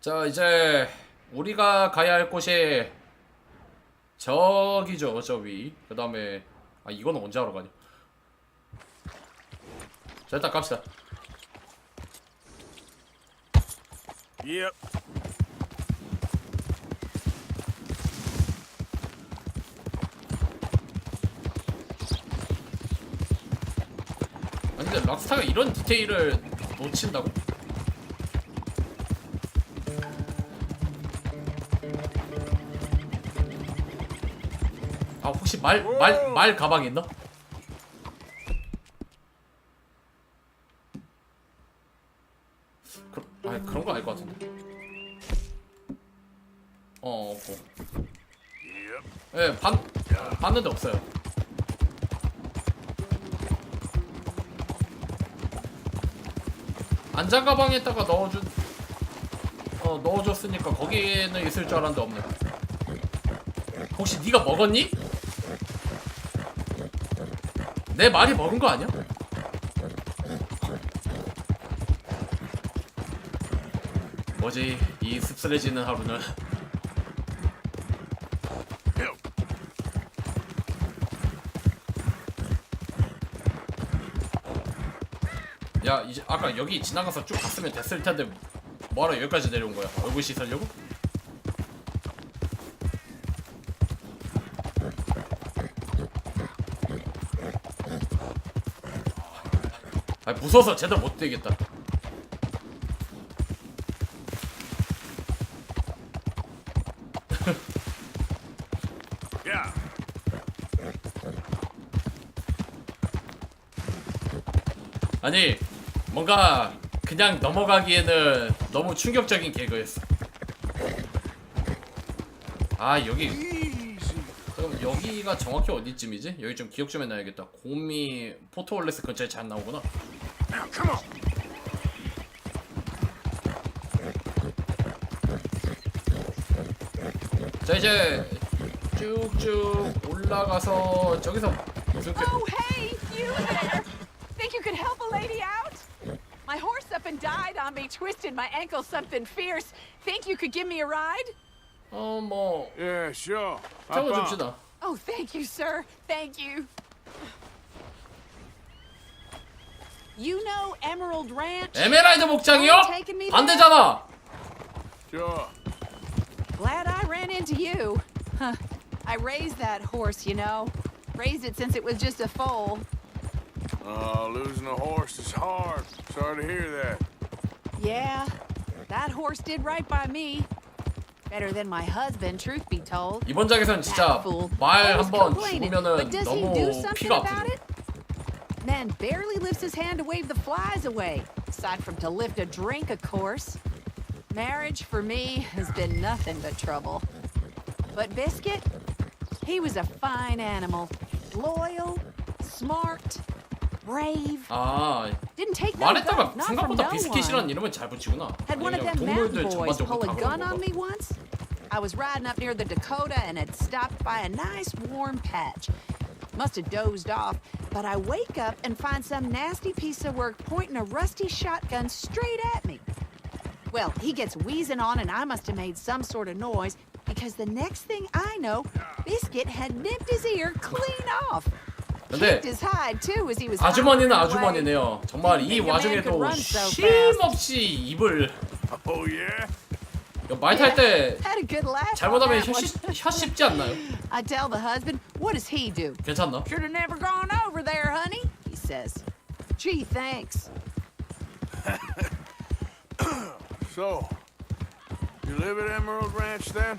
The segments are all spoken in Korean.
자 이제 우리가 가야 할 곳이 저기죠 저 위. 그 다음에 아 이건 언제 하러 가냐? 자 일단 갑시다. Yep. 아니 근데 락스타가 이런 디테일을 놓친다고? 혹시 말 말 말 가방 있나? 그, 아 그런 거 아닐 것 같은데. 어 없고. 예, 봤 봤는데 없어요. 안장 가방에다가 넣어준 어 넣어줬으니까 거기에는 있을 줄 알았는데 없네. 혹시 네가 먹었니? 내 말이 먹은 거 아니야? 뭐지 이 씁쓸해지는 하루는. 야 이제 아까 여기 지나가서 쭉 갔으면 됐을 텐데 뭐하러 여기까지 내려온 거야 얼굴 씻으려고? 무서워서 제대로 못 뛰겠다. 아니 뭔가 그냥 넘어가기에는 너무 충격적인 개그였어 아 여기. 그럼 여기가 정확히 어디쯤이지? 여기 좀 기억 좀 해놔야겠다 곰이 포토월레스 근처에 잘 나오구나 come on. 자 이제 쭉쭉 올라가서 저기서 무슨 그 Oh, hey, you there! Think you could help a lady out? My horse up and died on me, twisted my ankle something fierce. Think you could give me a ride? 어뭐 Yeah, sure. Hop on. 태워줍시다 Oh, thank you, sir. Thank you. You know Emerald Ranch? 에메랄드 목장이요? Taking me there? 반대잖아 Sure. Glad I ran into you. Huh. I raised that horse, you know. Raised it since it was just a foal. Uh, losing a horse is hard. Sorry to hear that. Yeah, that horse did right by me. Better than my husband, truth be told. 이번 장에선 진짜 That fool. 말 Always 한번 complaining, 죽으면은 But does he 너무 do something 피가 about 아프죠 it? Man barely lifts his hand to wave the flies away. Aside from to lift a drink, of course. Marriage for me has been nothing but trouble. But Biscuit, he was a fine animal. Loyal, smart, brave. 아 Didn't take no 말했다가 gun, not from 생각보다 no 비스킷이라는 one. 이름을 잘 붙이구나 Had one of 그냥 them mountain 동물들 boys 전반적으로 pull a 다 gun 그런 on 거 me once. I was riding up near the Dakota and had stopped by a nice warm patch. Must have dozed off, but I wake up and find some nasty piece of work pointing a rusty shotgun straight at me. Well, he gets wheezing on, and I must have made some sort of noise because the next thing I know, Biscuit had nipped his ear clean off. 근데 Kicked his hide too as he was 아주머니는. 아주머니네요 정말 이 와중에도 쉼없이 입을 Oh, yeah? 말탈 때 잘못하면 혀. 씹- 혀 씹지 않나요? I tell the husband, what does he do? 괜찮나? Should have never gone over there, honey, he says. Gee, thanks. So, you live at Emerald Ranch then?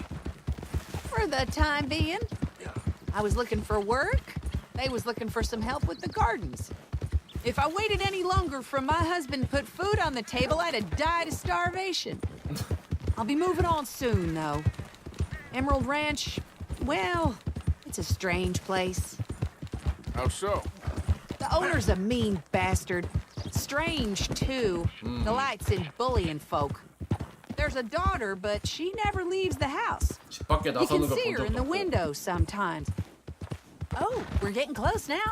For the time being, I was looking for work. They was looking for some help with the gardens. If I waited any longer for my husband to put food on the table, I'd have died of starvation. I'll be moving on soon, though. Emerald Ranch, well, it's a strange place. How so? The owner's a mean bastard. Strange, too. Delights in bullying folk. There's a daughter, but she never leaves the house. 집 밖에 You can 나서는 걸 see 본 her in 적도 the 없고 window sometimes. Oh, we're getting close now.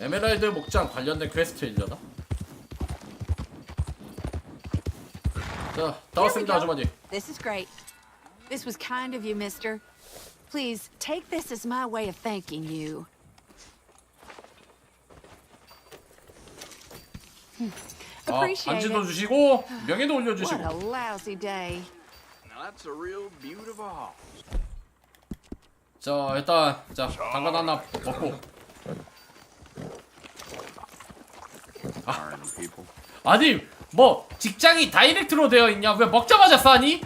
에메랄드 목장 관련된 퀘스트 일려나? 자, 다 왔습니다, Here we go. 아주머니. This is great. This was kind of you, mister. Please take this as my way of thanking you. Hmm. 아, Appreciate 반지도 it. 주시고 명예도 What a 올려주시고. lousy day. Now that's a real beautiful horse. 자, 일단 자 당근 하나 먹고. Iron people. 아니 뭐 직장이 다이렉트로 되어 있냐? 왜 먹자마자 싸니?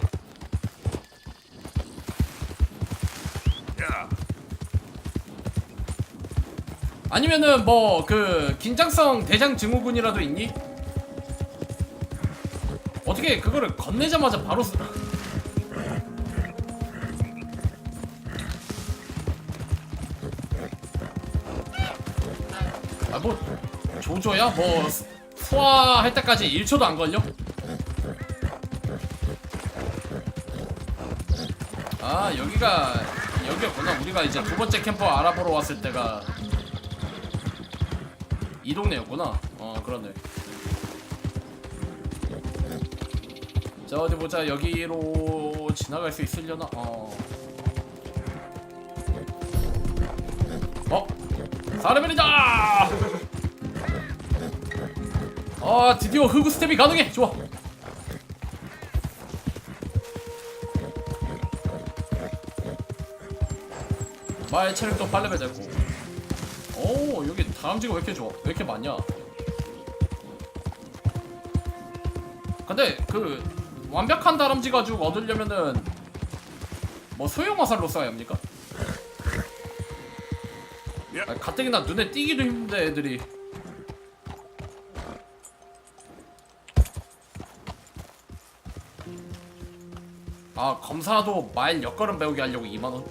아니면은 뭐 그 긴장성 대장 증후군이라도 있니? 어떻게 그거를 건네자마자 바로 쓰... 아뭐 조조야? 뭐 스- 소화할 때까지 1초도 안 걸려? 아 여기가 여기였구나 우리가 이제 두 번째 캠퍼 알아보러 왔을 때가 이 동네였구나. 어 그러네. 자 어디 보자 여기로 지나갈 수 있으려나? 어. 어? 사르베리다! 아 드디어 흑우 스텝이 가능해. 좋아. 말 체력도 8레벨 됐고. 오 여기 다람쥐가 왜 이렇게 좋아? 왜 이렇게 많냐? 근데 그 완벽한 다람쥐 가지고 얻으려면은 뭐 소형 화살로 써야 합니까? 야. 아, 가뜩이나 눈에 띄기도 힘든데 애들이 아 검사도 말 옆걸음 배우게 하려고 2만원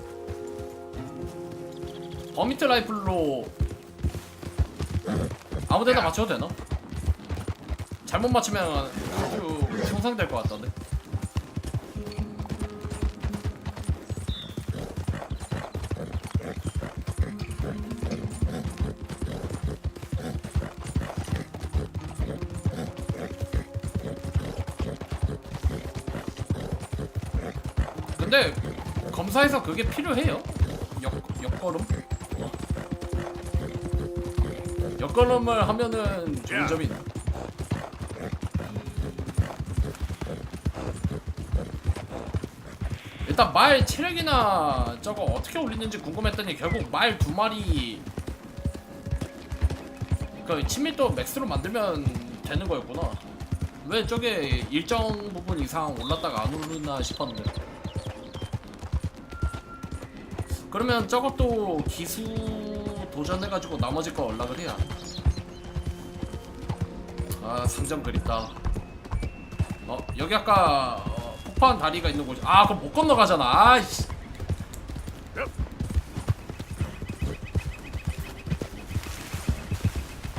버미트 라이플로 아무 데나 맞춰도 되나? 잘못 맞추면 아주 손상될 것 같던데 근데 검사에서 그게 필요해요? 옆, 옆걸음? 옆걸음을 하면은 좋은 점이 있나? 일단 말 체력이나 저거 어떻게 올리는지 궁금했더니 결국 말 두 마리 그 친밀도 맥스로 만들면 되는 거였구나. 왜 저게 일정 부분 이상 올랐다가 안 오르나 싶었는데. 그러면 저것도 기수 도전해가지고 나머지 거 연락을 해야. 아 상점 그립다. 어 여기 아까 어, 폭파한 다리가 있는 곳이. 아 그럼 못 건너가잖아. 아이씨.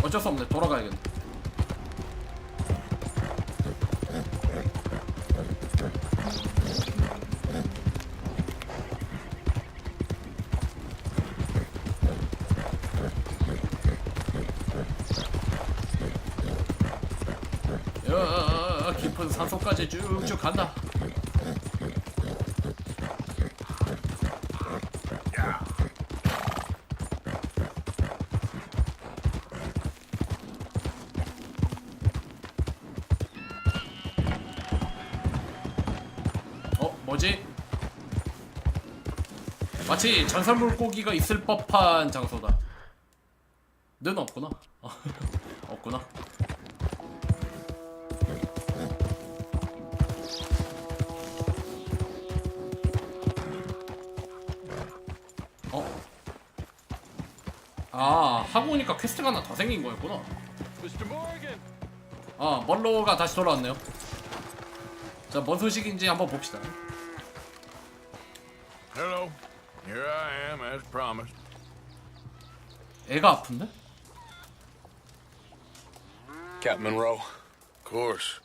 어쩔 수 없네. 돌아가야겠네. 산속까지 쭉쭉 간다. 어, 뭐지? 마치 전설 물고기가 있을 법한 장소다. 아 하고 오니까 퀘스트가 하나 더 생긴 거였구나 Mr. Morgan. 아 멀로가 다시 돌아왔네요 자 뭔 소식인지 한번 봅시다 Hello. Here I am, as promised. 애가 아픈데? Captain Monroe. Of course.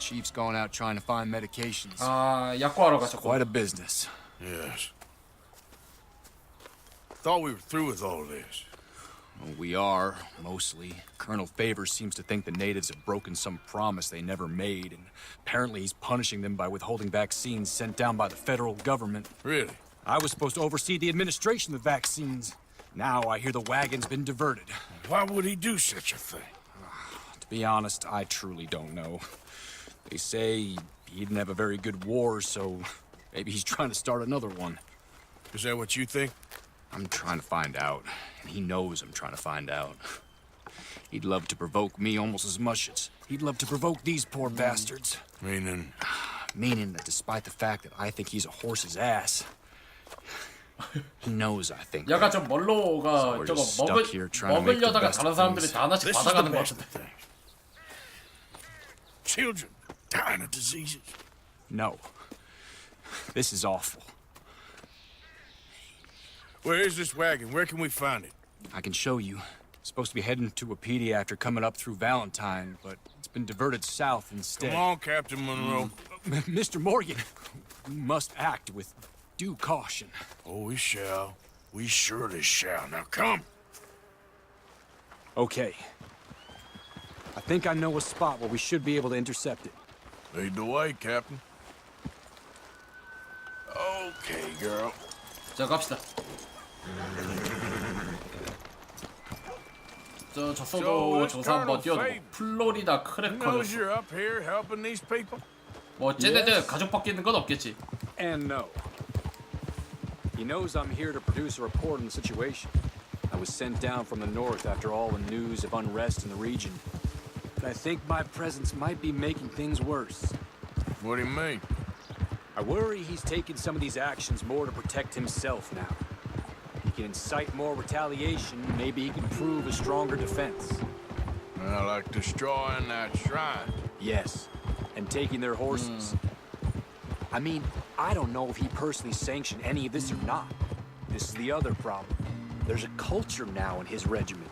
Chief's gone out trying to find medications. 아 약구하러 가셨고 Quite a business. Yes. Thought we were through with all this. We are, mostly. Colonel Favors seems to think the natives have broken some promise they never made, and apparently he's punishing them by withholding vaccines sent down by the federal government. Really? I was supposed to oversee the administration of the vaccines. Now I hear the wagon's been diverted. Why would he do such a thing? To be honest, I truly don't know. They say he didn't have a very good war, so maybe he's trying to start another one. Is that what you think? I'm trying to find out, and he knows I'm trying to find out. He'd love to provoke me almost as much as he'd love to provoke these poor bastards. Meaning, Meaning that despite the fact that I think he's a horse's ass, he knows I think. 약간 좀 멀로가 we're 저거 just stuck 먹을 here trying to make the 먹으려다가 best 다른 of 사람들이 things. 다 하나씩 this is the 받아가는 것 best 같은데. thing. Children dying of diseases. No. This is awful. Where is this wagon? Where can we find it? I can show you. Supposed to be heading to Wapiti after coming up through Valentine, but it's been diverted south instead. Come on, Captain Monroe. M- Mr. Morgan, we must act with due caution. Oh, we shall. We surely shall. Now come. Okay. I think I know a spot where we should be able to intercept it. Lead the way, Captain. Okay, girl. 자 갑시다. 저 So, 졌어도 it's 저사 한번 Colonel 뛰어도 Fabe. 플로리다 Who knows 크래커였어. you're up here helping these people? 뭐 쟤네들 가족 바뀌는 건 없겠지. And no. He knows I'm here to produce a report on the situation. I was sent down from the north after all the news of unrest in the region. But I think my presence might be making things worse. What do you mean? I worry he's taking some of these actions more to protect himself now. He can incite more retaliation, maybe he can prove a stronger defense. Well, like destroying that shrine. Yes, and taking their horses. I mean, I don't know if he personally sanctioned any of this or not. This is the other problem. There's a culture now in his regiment.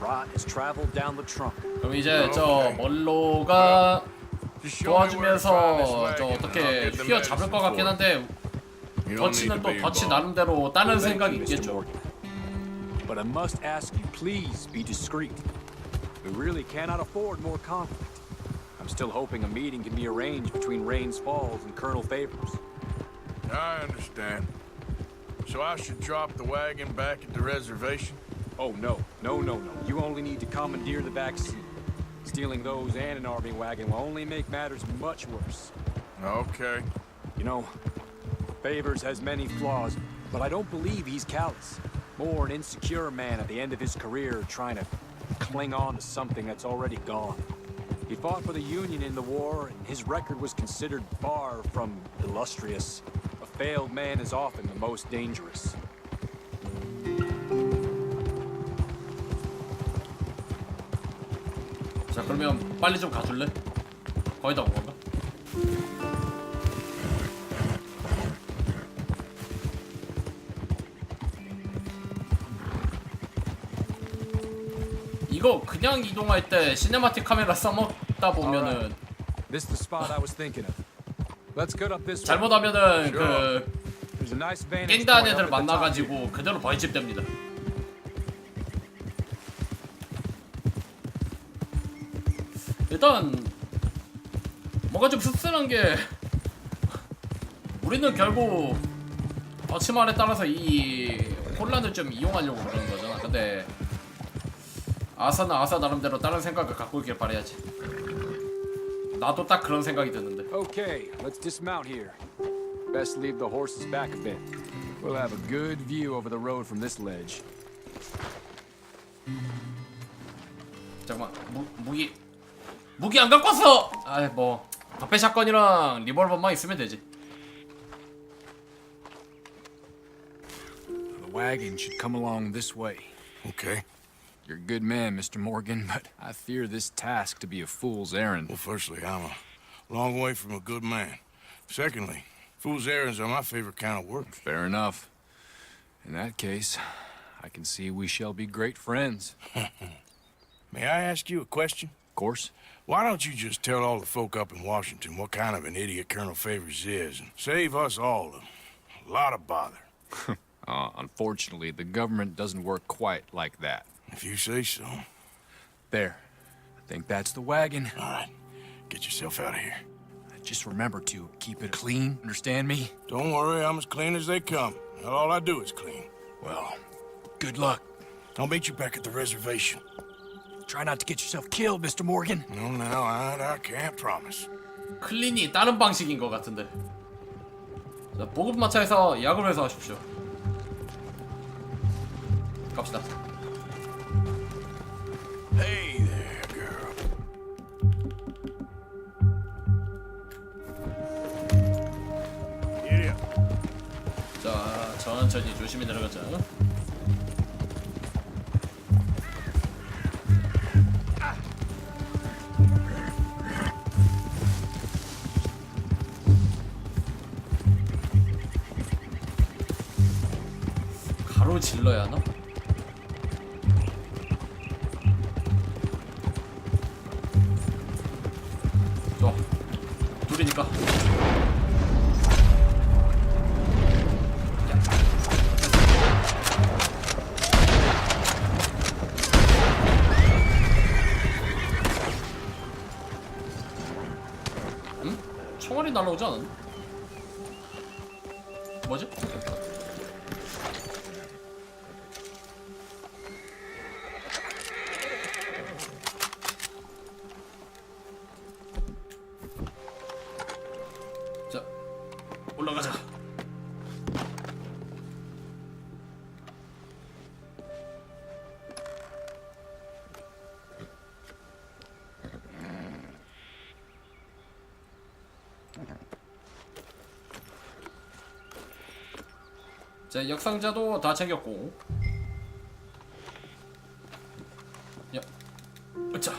Rot has traveled down the trunk. 그럼 이제 저 멀로가 Just show me where to find this 도와주면서 저 wagon, and I'll 어떻게 get the 휘어 잡을 것 medicine 같긴 for 한데 it. You don't need 덫이는 to 또 be 덫이 involved. 나름대로 다른 Thank 생각이 you, Mr. 있겠죠. Morgan. But I must ask you, please be discreet. We really cannot afford more conflict. I'm still hoping a meeting can be arranged between Rains Falls and Colonel Favors. I understand. So I should drop the wagon back at the reservation? Oh, no. No, no, no. You only need to commandeer the vaccine. Stealing those and an army wagon will only make matters much worse. Okay. You know, Favors has many flaws, but I don't believe he's callous. More an insecure man at the end of his career trying to cling on to something that's already gone. He fought for the Union in the war, and his record was considered far from illustrious. A failed man is often the most dangerous. 자 그러면 빨리 좀 가줄래? 거의 다 온 건가? 이거 그냥 이동할 때 시네마틱 카메라 써먹다 보면은 This is the spot I was thinking of. Let's get up this way. 잘못하면은 그 There's a nice vantage 깽단 point 애들 up at the top here. 만나가지고 그대로 벌집 됩니다. 일단 뭔가 좀 씁쓸한 게 우리는 결국 어치말에 따라서 이 혼란을 좀 이용하려고 그러는 거잖아. 근데 아사는 아사 나름대로 다른 생각을 갖고 있길 바래야지. 나도 딱 그런 생각이 드는데. Okay, let's dismount here. Best leave the horses back a bit. We'll have a good view over the road from this ledge. 잠깐만 무, 무기 무기 안 갖고 왔어. 아뭐 더페 샷건이랑 리볼버만 있으면 되지. The wagon should come along this way. Okay. You're a good man, Mr. Morgan, but I fear this task to be a fool's errand. Well, firstly, I'm a long way from a good man. Secondly, fool's errands are my favorite kind of work. Fair enough. In that case, I can see we shall be great friends. May I ask you a question? Of course. Why don't you just tell all the folk up in Washington what kind of an idiot Colonel Favors is and save us all a lot of bother? Uh, unfortunately, the government doesn't work quite like that. If you say so. There. I think that's the wagon. All right, get yourself out of here. Just remember to keep it clean, understand me? Don't worry, I'm as clean as they come. Hell, all I do is clean. Well, good luck. I'll meet you back at the reservation. Try not to get yourself killed, Mr. Morgan. No, no, I, I can't promise. 클린이 다른 방식인 것 같은데. 자, 보급마차에서 약을 회수하십시오. 갑시다. Hey there, girl. Up. 자, 천천히 조심히 내려가자. 가로 질러야 하나? 총알이 날라오지 않았나? 뭐지? 자, 역상자도 다 챙겼고. 야, 으차.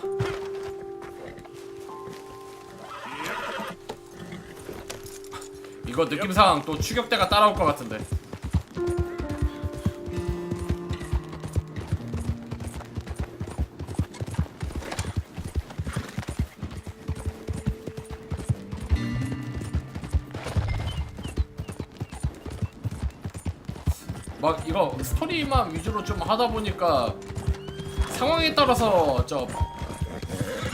이거 느낌상 또 추격대가 따라올 것 같은데. 막 이거 스토리만 위주로 좀 하다 보니까 상황에 따라서 저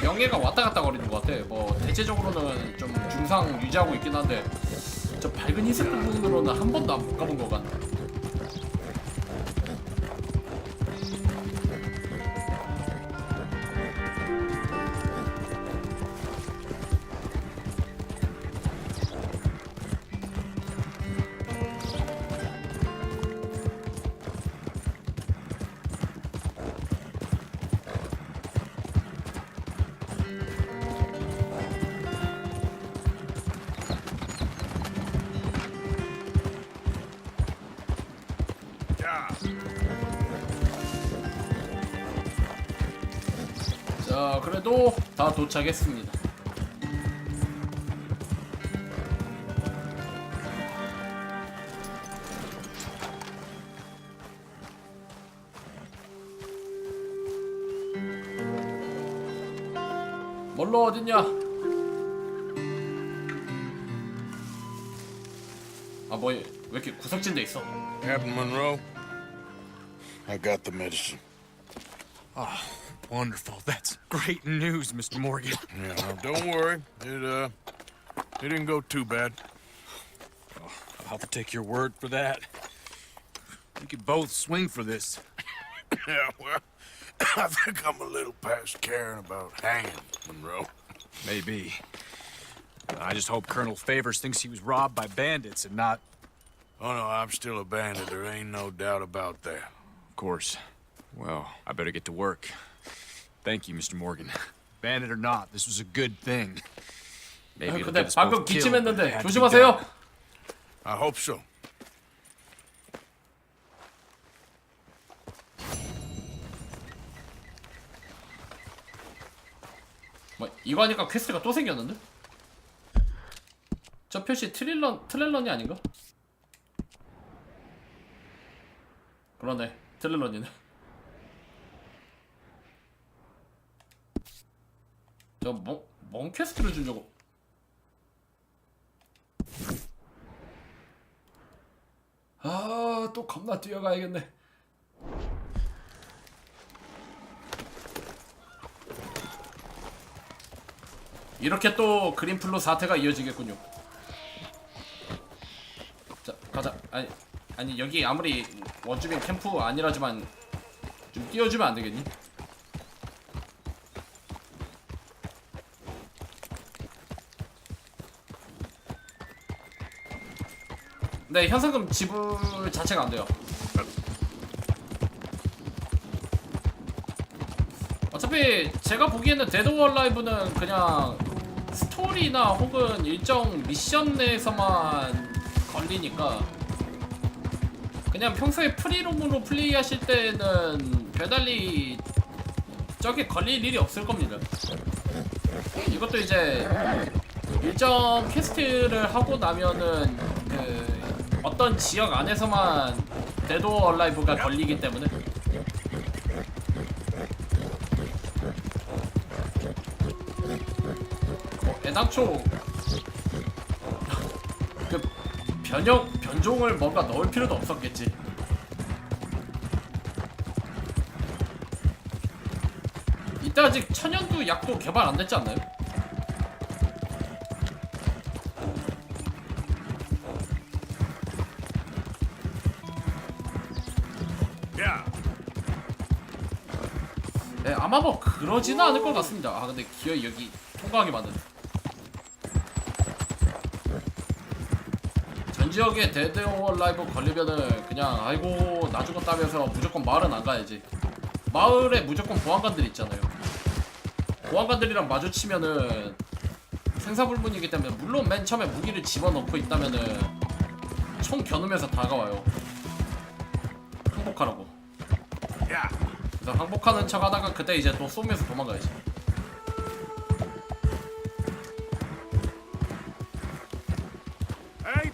명예가 왔다 갔다 거리는 것 같아. 뭐 대체적으로는 좀 중상 유지하고 있긴 한데 저 밝은 희색 부분으로는 한 번도 안 가본 것 같네. 그래도 다 도착했습니다. 뭘로 어딨냐? 아, 뭐, 왜 이렇게 구석진 데 있어? Captain Monroe, I got the medicine. Wonderful. That's great news, Mr. Morgan. Yeah, well, don't worry. It, uh, it didn't go too bad. I'll have to take your word for that. We could both swing for this. Yeah, well, I think I'm a little past caring about hanging, Monroe. Maybe. I just hope Colonel Favors thinks he was robbed by bandits and not, Oh, no, I'm still a bandit. There ain't no doubt about that. of course. Well, I better get to work. Thank you, Mr. Morgan. Bandit or not, this was a good thing. Maybe it'll 근데 get us 방금 both killed, but it 기침했는데 had to be 조심하세요. done. I hope so. 뭐 이거 하니까 퀘스트가 또 생겼는데? 저 표시 트릴런 트렐런이 아닌가? 그러네 트렐런이네. 저뭔 뭔 퀘스트를 주려고? 아 또 겁나 뛰어가야겠네. 이렇게 또 그린플로 사태가 이어지겠군요. 자, 가자. 아니, 아니 여기 아무리 원주민 캠프 아니라지만 좀 띄워주면 안 되겠니? 네, 현상금 지불 자체가 안 돼요. 어차피 제가 보기에는 데드 월 라이브는 그냥 스토리나 혹은 일정 미션 내에서만 걸리니까 그냥 평소에 프리롬으로 플레이하실 때는 별달리 저게 걸릴 일이 없을 겁니다. 이것도 이제 일정 퀘스트를 하고 나면은 그 어떤 지역 안에서만 데드 월 라이브가 걸리기 때문에 어, 애당초 그 변형 변종을 뭔가 넣을 필요도 없었겠지. 이때 아직 천연두 약도 개발 안 됐지 않나요? 네, 아마 뭐 그러지는 않을 것 같습니다. 아 근데 기어이 여기 통과하게 만드네. 전 지역에 데드 오 라이브 걸리면은 그냥 아이고 나 죽었다면서 무조건 마을은 안 가야지. 마을에 무조건 보안관들 있잖아요. 보안관들이랑 마주치면은 생사불문이기 때문에 물론 맨 처음에 무기를 집어넣고 있다면은 총 겨누면서 다가와요. 항복하라고. 그래서 항복하는 척 하다가 그때 이제 또 쏘면서 도망가야지.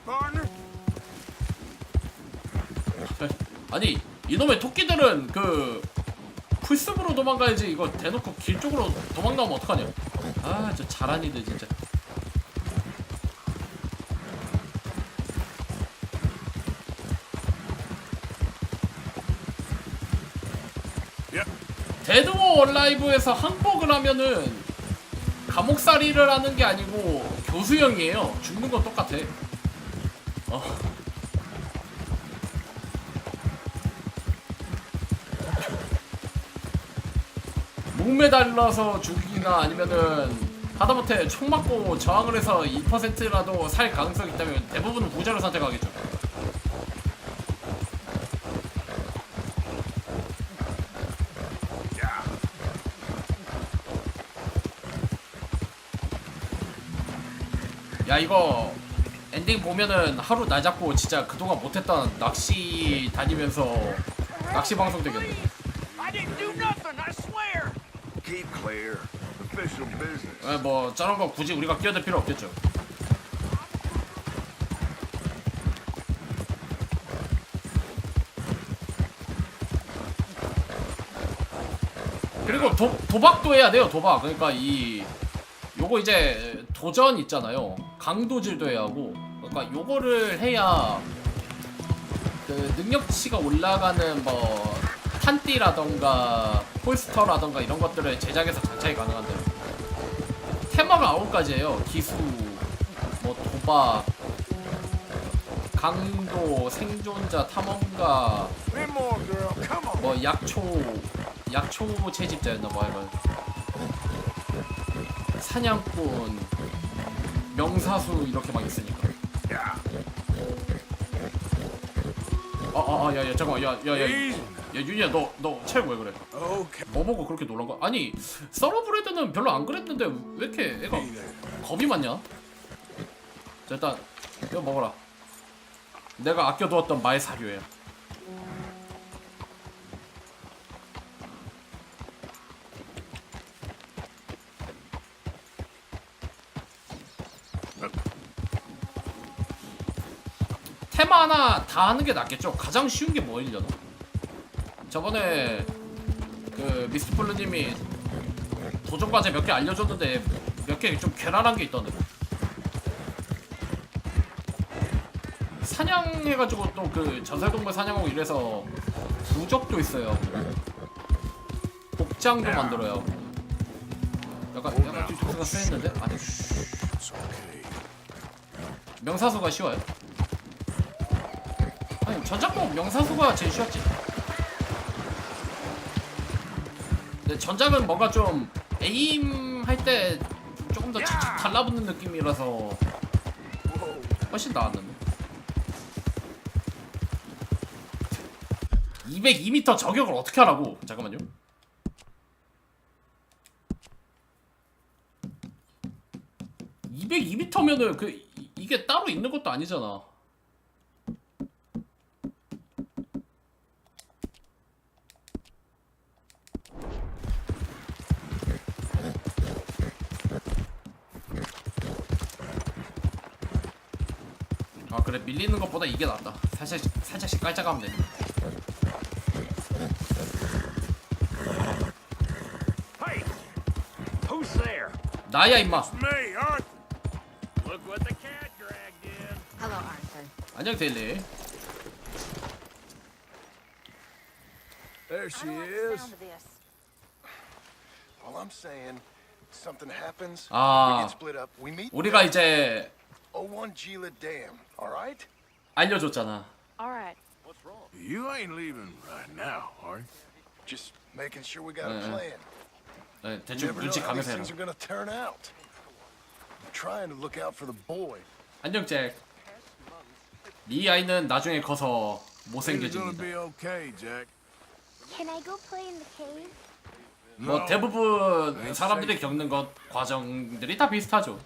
Partner. 아니 이놈의 토끼들은 그 풀숲으로 도망가야지 이거 대놓고 길 쪽으로 도망가면 어떡하냐 아저 잘하니들 진짜 데드워 얼라이브에서 항복을 하면은 감옥살이를 하는 게 아니고 교수형이에요 죽는 건 똑같아 어. 목매달려서 죽이나 아니면은 하다못해 총 맞고 저항을 해서 2%라도 살 가능성이 있다면 대부분은 부자를 선택하겠죠. Yeah. 야 이거 엔딩 보면은 하루 날 잡고 진짜 그동안 못했던 낚시 다니면서 낚시 방송 되겠네. I didn't do nothing, I swear. Keep clear. Official business. 에, 뭐 저런 거 굳이 우리가 끼어들 필요 없겠죠. 그리고 도, 도박도 해야 돼요 도박 그러니까 이 요거 이제 도전 있잖아요 강도질도 해야 하고 그러니까 요거를 해야 그 능력치가 올라가는 뭐 탄띠라던가 폴스터라던가 이런 것들을 제작해서 장착이 가능한데 테마가 아홉 가지 예요. 기수, 뭐 도박, 강도, 생존자, 탐험가. 뭐 약초, 약초 채집자였나 뭐 하여간 사냥꾼, 명사수 이렇게 막 있으니까. Yeah. 아아아 야야 잠깐만 야야야 야, 윤이야 너 너 체력 왜 그래? 뭐 보고 그렇게 놀란 거야? 아니 서러브레드는 별로 안 그랬는데 왜 이렇게 애가 겁이 많냐? 자 일단 이거 먹어라 내가 아껴두었던 마의 사료야 테마 하나 다 하는 게 낫겠죠? 가장 쉬운 게 뭐이려나? 저번에 그 미스트폴르님이 도전 과제 몇 개 알려줬는데 몇 개 좀 괴랄한 게 있던데 사냥해가지고 또 그 전설동물 사냥하고 이래서 부적도 있어요. 복장도 만들어요. 약간 약간 아직 It's okay. 명사수가 쉬워요. 전작도 명사수가 제일 쉬웠지. 근데 전작은 뭔가 좀 에임 할 때 조금 더 착착 달라붙는 느낌이라서 훨씬 나았는데. 202m 저격을 어떻게 하라고? 잠깐만요. (202m면은) 그 이- 이게 따로 있는 것도 아니잖아 아 그래 밀리는 것보다 이게 낫다 살짝 살짝씩 깔짝하면 돼 Hey! Who's there? 나야 임마 Me, Arthur. Look what the cat dragged in. Hello, Arthur. 안녕 데일리 There she is. All I'm saying, something happens, Ah. we get split up, we meet 우리가 이제 01 Gila Dam, all right? 알려줬잖아 All right. You ain't leaving right now, are you? Just making sure we got a Uh-uh. plan. 네, You 대충 never know 눈치 how these 가면서 해라 things are gonna turn out. I'm trying to look out for the boy. 안녕 잭. 네 아이는 나중에 커서 It's gonna 못생겨집니다. be okay, Jack. Can I go play in the cave? 뭐 No. 대부분 사람들이 겪는 것 과정들이 다 비슷하죠.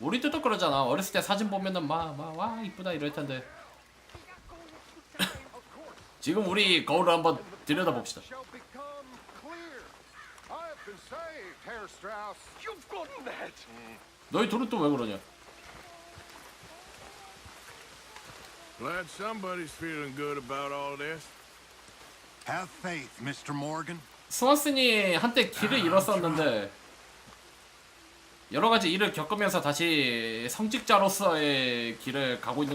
우리도 또 그러잖아. 어렸을 때 사진 보면은 막 막 와 이쁘다 이럴 텐데. 지금 우리 거울을 한번 들여다 봅시다. 너희 둘은 또 왜 그러냐? Glad somebody's feeling good about all this. Have faith, Mr. Morgan. 스완슨이 한때 길을 잃었었는데 여러 가지 일을 겪으면서 다시 성직자로서의 길을 가고 있는 것